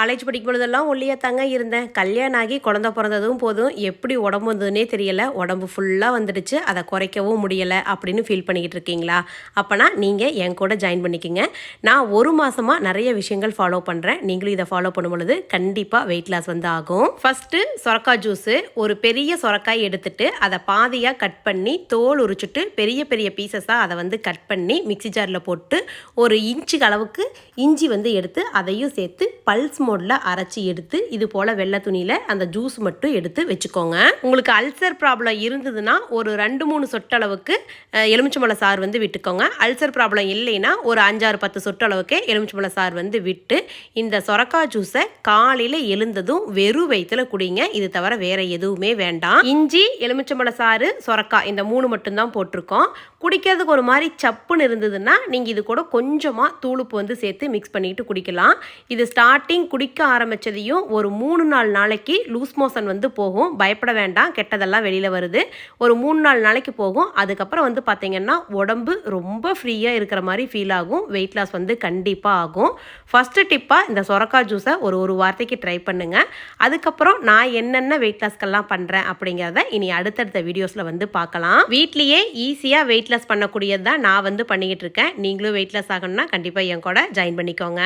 College படிக்கும் பொழுதெல்லாம் ஒல்லியாக தாங்க இருந்தேன். கல்யாணம் ஆகி குழந்த பிறந்ததும் போதும். எப்படி உடம்பு வந்ததுனே தெரியல. உடம்பு ஃபுல்லாக வந்துடுச்சு. அதை குறைக்கவும் முடியலை அப்படின்னு ஃபீல் பண்ணிக்கிட்டு இருக்கீங்களா? அப்போனா நீங்கள் என் கூட ஜாயின் பண்ணிக்கோங்க. நான் ஒரு மாதமாக நிறைய விஷயங்கள் ஃபாலோ பண்ணுறேன் நீங்களும் இதை ஃபாலோ பண்ணும் பொழுது கண்டிப்பாக வெயிட் லாஸ் வந்து ஆகும். ஃபஸ்ட்டு சொரக்காய் ஜூஸு ஒரு பெரிய சொரக்காய் எடுத்துட்டு அதை பாதியாக கட் பண்ணி தோல் உரிச்சிட்டு பெரிய பெரிய பீசஸாக அதை வந்து கட் பண்ணி மிக்ஸி ஜாரில் போட்டு ஒரு இன்ச்சுக்கு அளவுக்கு இஞ்சி வந்து எடுத்து அதையும் சேர்த்து பல்ஸ் மோடில் அரைச்சி எடுத்து இது போல் வெள்ளை துணியில் அந்த ஜூஸ் மட்டும் எடுத்து வச்சுக்கோங்க. உங்களுக்கு அல்சர் ப்ராப்ளம் இருந்ததுன்னா ஒரு ரெண்டு மூணு சொட்டளவுக்கு அஹ், எலுமிச்சம்பழ சாறு வந்து விட்டுக்கோங்க. அல்சர் ப்ராப்ளம் இல்லைன்னா ஒரு அஞ்சாறு பத்து சொட்டளவுக்கு எலுமிச்சம்பழ சாறு வந்து விட்டு இந்த சொரக்காய் ஜூஸை காலையில் எழுந்ததும் வெறும் வயிற்றுல குடிங்க. இது தவிர வேற எதுவுமே வேண்டாம். இஞ்சி எலுமிச்சம்பழ சாறு சொரக்காய் இந்த மூணு மட்டும்தான் போட்டிருக்கோம். குடிக்கிறதுக்கு ஒரு மாதிரி சப்புன்னு இருந்ததுன்னா நீங்கள் இது கூட கொஞ்சமாக தூளுப்பு வந்து சேர்த்து மிக்ஸ் பண்ணிட்டு குடிக்கலாம். இது ஸ்டார்டிங் குடிக்க ஆரம்பித்ததையும் ஒரு மூணு நாலு நாளைக்கு லூஸ் மோஷன் வந்து போகும். பயப்பட வேண்டாம். கெட்டதெல்லாம் வெளியில் வருது. ஒரு மூணு நாலு நாளைக்கு போகும். அதுக்கப்புறம் வந்து பார்த்திங்கன்னா உடம்பு ரொம்ப ஃப்ரீயாக இருக்கிற மாதிரி ஃபீல் ஆகும். வெயிட் லாஸ் வந்து கண்டிப்பாக ஆகும். ஃபஸ்ட்டு டிப்பாக இந்த சொரக்காய் ஜூஸை ஒரு ஒரு வார்த்தைக்கு ட்ரை பண்ணுங்கள் அதுக்கப்புறம் நான் என்னென்ன வெயிட் லாஸ்க்கெல்லாம் பண்ணுறேன் அப்படிங்கிறத இனி அடுத்தடுத்த வீடியோஸில் வந்து பார்க்கலாம் வீட்லேயே ஈஸியாக வெயிட் லாஸ் பண்ணக்கூடியது தான் நான் வந்து பண்ணிக்கிட்டு இருக்கேன். நீங்களும் வெயிட் லாஸ் ஆகணும்னா கண்டிப்பாக என் கூட ஜாயின் பண்ணிக்கோங்க.